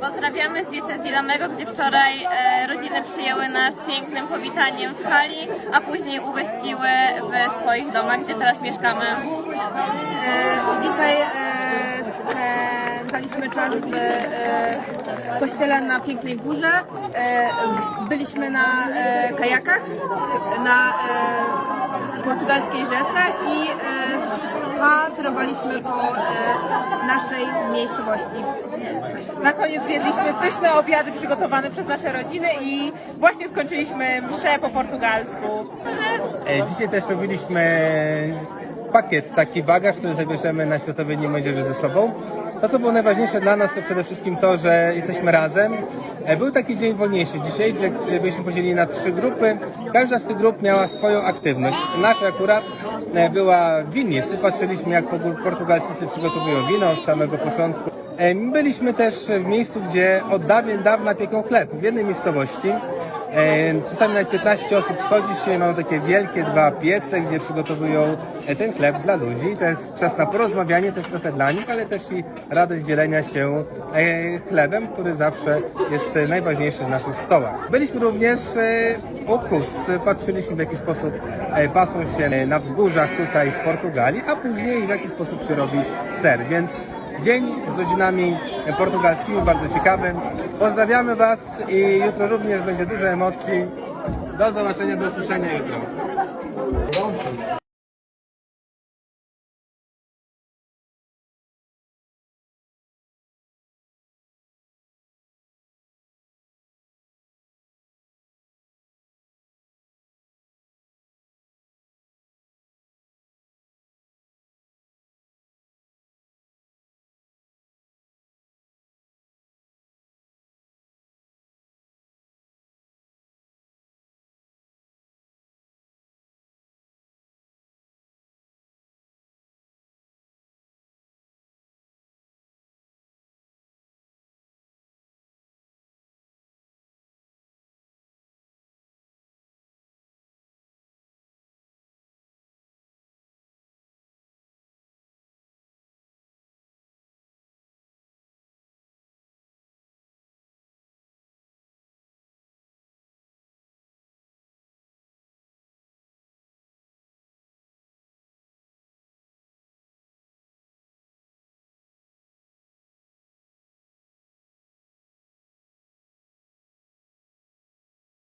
Pozdrawiamy z diecezji Lamego, gdzie wczoraj e, rodziny przyjęły nas pięknym powitaniem w hali, a później ugościły w swoich domach, gdzie teraz mieszkamy. E, Dzisiaj e, spędzaliśmy czas w e, kościele na Pięknej Górze. E, Byliśmy na e, kajakach na e, portugalskiej rzece i e, spacerowaliśmy po e, naszej miejscowości. Na koniec zjedliśmy pyszne obiady przygotowane przez nasze rodziny i właśnie skończyliśmy mszę po portugalsku. E, Dzisiaj też robiliśmy pakiet, taki bagaż, który zabierzemy na Światowy Dzień Młodzieży ze sobą. To, co było najważniejsze dla nas, to przede wszystkim to, że jesteśmy razem. E, Był taki dzień wolniejszy dzisiaj, gdzie byliśmy podzieleni na trzy grupy. Każda z tych grup miała swoją aktywność. Nasza akurat e, była w winnicy. Patrzyliśmy, jak Portugalczycy przygotowują wino od samego początku. E, Byliśmy też w miejscu, gdzie od dawien dawna pieką chleb, w jednej miejscowości. Czasami nawet 15 osób schodzi się i mamy takie wielkie dwa piece, gdzie przygotowują e, ten chleb dla ludzi. To jest czas na porozmawianie też trochę dla nich, ale też i radość dzielenia się e, chlebem, który zawsze jest e, najważniejszy w naszych stołach. Byliśmy również u Kus, patrzyliśmy w jaki sposób pasą się na wzgórzach tutaj w Portugalii, a później w jaki sposób się robi ser, więc Dzień z rodzinami portugalskimi, bardzo ciekawy. Pozdrawiamy Was i jutro również będzie dużo emocji. Do zobaczenia, do usłyszenia jutro.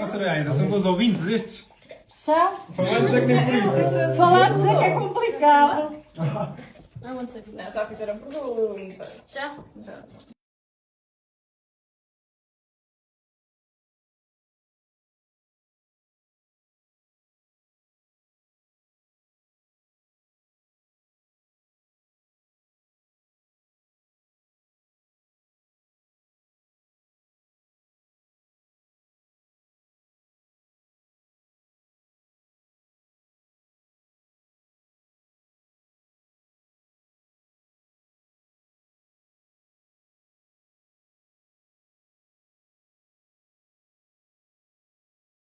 Ó Soraya, ainda são bons ouvintes estes? São? Falando é que nem por isso. É que é complicado. Não, já fizeram perguntas. Já? Já.